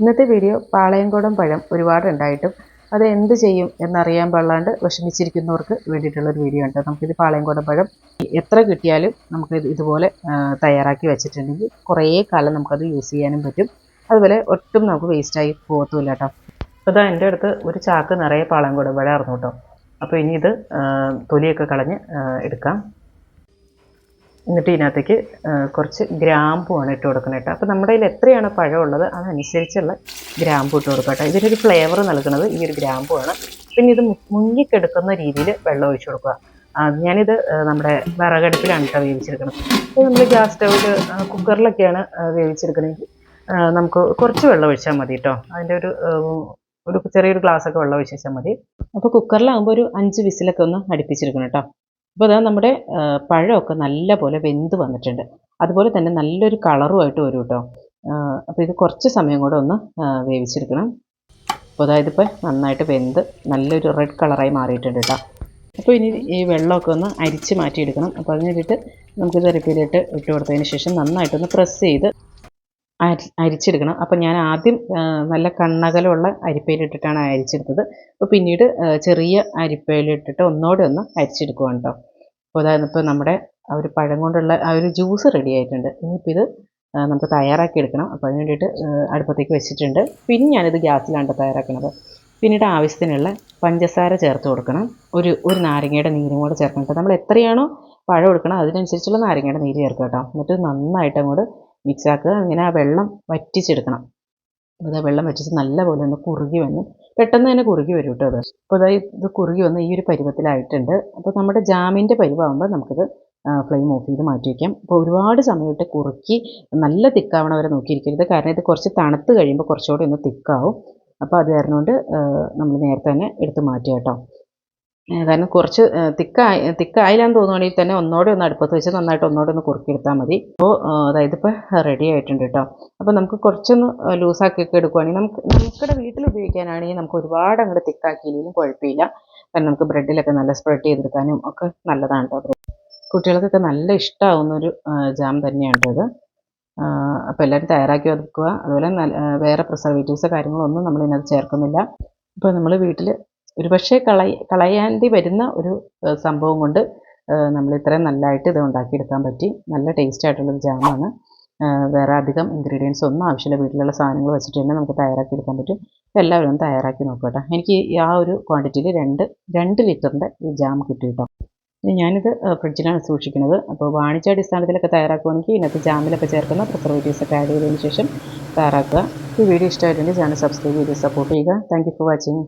ഇന്നത്തെ വീഡിയോ പാളയംകോടൻ പഴം ഒരുപാടുണ്ടായിട്ടും അത് എന്ത് ചെയ്യും എന്നറിയാൻ പാടില്ലാണ്ട് വിഷമിച്ചിരിക്കുന്നവർക്ക് വേണ്ടിയിട്ടുള്ള ഒരു വീഡിയോ ഉണ്ട്. നമുക്കിത് പാളയംകോടൻ പഴം എത്ര കിട്ടിയാലും നമുക്ക് ഇതുപോലെ തയ്യാറാക്കി വെച്ചിട്ടുണ്ടെങ്കിൽ കുറേ കാലം നമുക്കത് യൂസ് ചെയ്യാനും പറ്റും. അതുപോലെ ഒട്ടും നമുക്ക് വേസ്റ്റായി പോകത്തുമില്ല കേട്ടോ. അപ്പോൾ ഇതാ എന്റെ അടുത്ത് ഒരു ചാക്ക് നിറയെ പാളയംകോടൻ പഴം ആയിരുന്നു കേട്ടോ. അപ്പോൾ ഇനി ഇത് തൊലിയൊക്കെ കളഞ്ഞ് എടുക്കാം. എന്നിട്ട് ഇതിനകത്തേക്ക് കുറച്ച് ഗ്രാമ്പുമാണ് ഇട്ട് കൊടുക്കുന്നത് കേട്ടോ. അപ്പോൾ നമ്മുടെ കയ്യിൽ എത്രയാണ് പഴമുള്ളത് അതനുസരിച്ചുള്ള ഗ്രാമ്പു ഇട്ട് കൊടുക്കുക കേട്ടോ. ഇതിനൊരു ഫ്ലേവർ നൽകുന്നത് ഈ ഒരു ഗ്രാമ്പുമാണ് പിന്നെ ഇത് മുങ്ങിക്കെടുക്കുന്ന രീതിയിൽ വെള്ളം ഒഴിച്ചു കൊടുക്കുക. ഞാനിത് നമ്മുടെ വിറകടുപ്പിലാണ് കേട്ടോ വേവിച്ചെടുക്കണം അപ്പോൾ നമ്മൾ ഗ്യാസ് സ്റ്റൗവിൽ കുക്കറിലൊക്കെയാണ് വേവിച്ചെടുക്കണമെങ്കിൽ നമുക്ക് കുറച്ച് വെള്ളം ഒഴിച്ചാൽ മതി കേട്ടോ. അതിന്റെ ഒരു ഒരു ചെറിയൊരു ഗ്ലാസ്സൊക്കെ വെള്ളം ഒഴിച്ചാൽ മതി. അപ്പോൾ കുക്കറിലാകുമ്പോൾ ഒരു അഞ്ച് വിസിലൊക്കെ ഒന്ന് അടുപ്പിച്ചെടുക്കണം കേട്ടോ. അപ്പോൾ അതാ നമ്മുടെ പഴമൊക്കെ നല്ല പോലെ വെന്ത് വന്നിട്ടുണ്ട്. അതുപോലെ തന്നെ നല്ലൊരു കളറുമായിട്ട് വരും കേട്ടോ അപ്പോൾ ഇത് കുറച്ച് സമയം കൂടെ ഒന്ന് വേവിച്ചെടുക്കണം. അപ്പോൾ അതായത് ഇപ്പോൾ നന്നായിട്ട് വെന്ത് നല്ലൊരു റെഡ് കളറായി മാറിയിട്ടുണ്ട് കേട്ടോ അപ്പോൾ ഇനി ഈ വെള്ളമൊക്കെ ഒന്ന് അരിച്ച് മാറ്റിയെടുക്കണം. അപ്പോൾ അതിന് വേണ്ടിയിട്ട് നമുക്ക് റിപ്പീലിട്ട് ഇട്ട് കൊടുത്തതിന് ശേഷം നന്നായിട്ടൊന്ന് പ്രസ് ചെയ്ത് അരി അരിച്ചെടുക്കണം. അപ്പം ഞാൻ ആദ്യം നല്ല കണ്ണകലമുള്ള അരിപ്പയിലിട്ടിട്ടാണ് അരിച്ചെടുത്തത്. അപ്പോൾ പിന്നീട് ചെറിയ അരിപ്പയിലിട്ടിട്ട് ഒന്നോടെ ഒന്ന് അരിച്ചെടുക്കുവാണ് കേട്ടോ അപ്പോൾ അതായത് ഇപ്പോൾ നമ്മുടെ ആ ഒരു പഴം കൊണ്ടുള്ള ആ ഒരു ജ്യൂസ് റെഡി ആയിട്ടുണ്ട്. ഇനിയിപ്പോൾ ഇത് നമുക്ക് തയ്യാറാക്കി എടുക്കണം. അപ്പോൾ അതിന് വേണ്ടിയിട്ട് അടുപ്പത്തേക്ക് വെച്ചിട്ടുണ്ട്. പിന്നെ ഞാനിത് ഗ്യാസിലാണ് തയ്യാറാക്കുന്നത് പിന്നീട് ആവശ്യത്തിനുള്ള പഞ്ചസാര ചേർത്ത് കൊടുക്കണം. ഒരു ഒരു നാരങ്ങയുടെ നീരും കൂടെ ചേർക്കണം. നമ്മൾ എത്രയാണോ പഴം എടുക്കണം അതിനനുസരിച്ചുള്ള നാരങ്ങയുടെ നീര് ചേർക്കുക കേട്ടോ എന്നിട്ട് നന്നായിട്ട് അങ്ങോട്ട് മിക്സ് ആക്കുക. അങ്ങനെ ആ വെള്ളം വറ്റിച്ചെടുക്കണം. അപ്പോൾ ഇതാ വെള്ളം വറ്റിച്ച് നല്ലപോലെ ഒന്ന് കുറുകി വന്ന്. പെട്ടെന്ന് തന്നെ കുറുകി വരും കേട്ടോ അത് അപ്പോൾ അതായത് ഇത് കുറുകി വന്ന് ഈ ഒരു പരുവത്തിലായിട്ടുണ്ട്. അപ്പോൾ നമ്മുടെ ജാമിന്റെ പരുവാകുമ്പോൾ നമുക്കിത് ഫ്ലെയിം ഓഫ് ചെയ്ത് മാറ്റി വയ്ക്കാം. അപ്പോൾ ഒരുപാട് സമയമായിട്ട് കുറുക്കി നല്ല തിക്കാവണ വരെ നോക്കിയിരിക്കരുത്. കാരണം ഇത് കുറച്ച് തണുത്ത് കഴിയുമ്പോൾ കുറച്ചുകൂടി ഒന്ന് തിക്കാവും. അപ്പോൾ അത് കാരണം കൊണ്ട് നമ്മൾ നേരത്തെ തന്നെ എടുത്ത് മാറ്റുക കേട്ടോ. കാരണം കുറച്ച് തിക്കായി തിക്കായില്ലാന്ന് തോന്നുകയാണെങ്കിൽ തന്നെ ഒന്നോടെ ഒന്ന് അടുപ്പത്ത് വെച്ച് നന്നായിട്ട് ഒന്നോടെ ഒന്ന് കുറുക്കിയെടുത്താൽ മതി. അപ്പോൾ അതായത് ഇപ്പോൾ റെഡി ആയിട്ടുണ്ട് കേട്ടോ അപ്പോൾ നമുക്ക് കുറച്ചൊന്ന് ലൂസാക്കിയൊക്കെ എടുക്കുവാണെങ്കിൽ നമുക്ക് നമുക്കിടെ വീട്ടിൽ ഉപയോഗിക്കാനാണെങ്കിൽ നമുക്ക് ഒരുപാട് അങ്ങോട്ട് തിക്കാക്കിയില്ലെങ്കിലും കുഴപ്പമില്ല. കാരണം നമുക്ക് ബ്രെഡിലൊക്കെ നല്ല സ്പ്രെഡ് ചെയ്തെടുക്കാനും ഒക്കെ നല്ലതാണ് കേട്ടോ കുട്ടികൾക്കൊക്കെ നല്ല ഇഷ്ടമാവുന്ന ഒരു ജാം തന്നെയാണ് ഇത് അപ്പോൾ എല്ലാവരും തയ്യാറാക്കി വെക്കുക അതുപോലെ വേറെ പ്രിസർവേറ്റീവ്സ് കാര്യങ്ങളൊന്നും നമ്മൾ ഇതിനകത്ത് ചേർക്കുന്നില്ല. അപ്പോൾ നമ്മൾ വീട്ടിൽ ഒരുപക്ഷെ കളയ കളയാണ്ടി വരുന്ന ഒരു സംഭവം കൊണ്ട് നമ്മൾ ഇത്രയും നല്ലതായിട്ട് ഇത് ഉണ്ടാക്കിയെടുക്കാൻ പറ്റി. നല്ല ടേസ്റ്റ് ആയിട്ടുള്ളൊരു ജാമാണ് വേറെ അധികം ഇൻഗ്രീഡിയൻസ് ഒന്നും ആവശ്യമില്ല. വീട്ടിലുള്ള സാധനങ്ങൾ വെച്ചിട്ട് തന്നെ നമുക്ക് തയ്യാറാക്കി എടുക്കാൻ പറ്റും. എല്ലാവരും ഒന്ന് തയ്യാറാക്കി നോക്കട്ടെ എനിക്ക് ആ ഒരു ക്വാണ്ടിറ്റിയിൽ രണ്ട് രണ്ട് ലിറ്ററിന്റെ ഈ ജാം കിട്ടി കേട്ടോ. ഞാനിത് ഫ്രിഡ്ജിലാണ് സൂക്ഷിക്കുന്നത്. അപ്പോൾ വാണിജ്യാടിസ്ഥാനത്തിലൊക്കെ തയ്യാറാക്കുകയാണെങ്കിൽ ഇതിനകത്ത് ജാമിലൊക്കെ ചേർക്കുന്ന പ്രിസർവേറ്റീവ്സ് ഒക്കെ ആഡ് ചെയ്തതിന് ശേഷം തയ്യാറാക്കുക. ഈ വീഡിയോ ഇഷ്ടമായിട്ടുണ്ടെങ്കിൽ ചാനൽ സബ്സ്ക്രൈബ് ചെയ്ത് സപ്പോർട്ട് ചെയ്യുക. Thank for watching